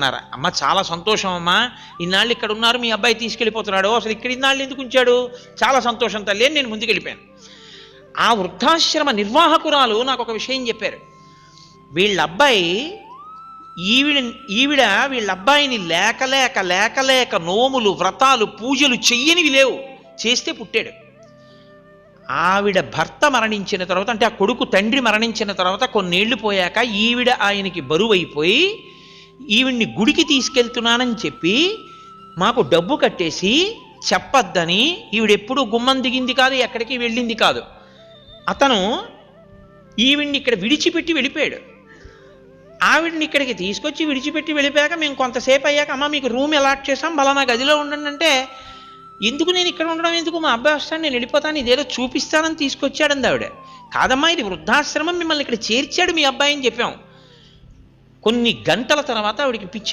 అన్నారు? అమ్మ చాలా సంతోషం అమ్మా. ఇన్నాళ్ళు ఇక్కడ ఉన్నారు మీ అబ్బాయి తీసుకెళ్ళిపోతున్నాడు. అసలు ఇక్కడ ఇన్నాళ్ళు ఎందుకు ఉంచాడు? చాలా సంతోషం తల్లి అని నేను ముందుకెళ్ళిపోయాను. ఆ వృద్ధాశ్రమ నిర్వాహకురాలు నాకు ఒక విషయం చెప్పారు. వీళ్ళ అబ్బాయి ఈవిడ ఈవిడ వీళ్ళ అబ్బాయిని లేక లేక లేక లేక నోములు వ్రతాలు పూజలు చెయ్యనివి లేవు. చేస్తే పుట్టాడు. ఆవిడ భర్త మరణించిన తర్వాత అంటే ఆ కొడుకు తండ్రి మరణించిన తర్వాత కొన్నేళ్ళు పోయాక ఈవిడ ఆయనకి బరువైపోయి ఈవిడ్ని గుడికి తీసుకెళ్తున్నానని చెప్పి మాకు డబ్బు కట్టేసి చెప్పొద్దని ఈవిడెప్పుడు గుమ్మం దిగింది కాదు ఎక్కడికి వెళ్ళింది కాదు. అతను ఈవిడ్ని ఇక్కడ విడిచిపెట్టి వెళ్ళిపోయాడు. ఆవిడని ఇక్కడికి తీసుకొచ్చి విడిచిపెట్టి వెళ్ళిపోయాక మేము కొంతసేపు అయ్యాక అమ్మ మీకు రూమ్ అలాట్ చేసాం బలానా గదిలో ఉండండి అంటే ఎందుకు నేను ఇక్కడ ఉండడం? ఎందుకు? మా అబ్బాయి వస్తాను నేను వెళ్ళిపోతాను ఇదేదో చూపిస్తానని తీసుకొచ్చాడంది ఆవిడ. కాదమ్మా ఇది వృద్ధాశ్రమం మిమ్మల్ని ఇక్కడ చేర్చాడు మీ అబ్బాయి అని చెప్పాం. కొన్ని గంటల తర్వాత ఆవిడికి పిచ్చి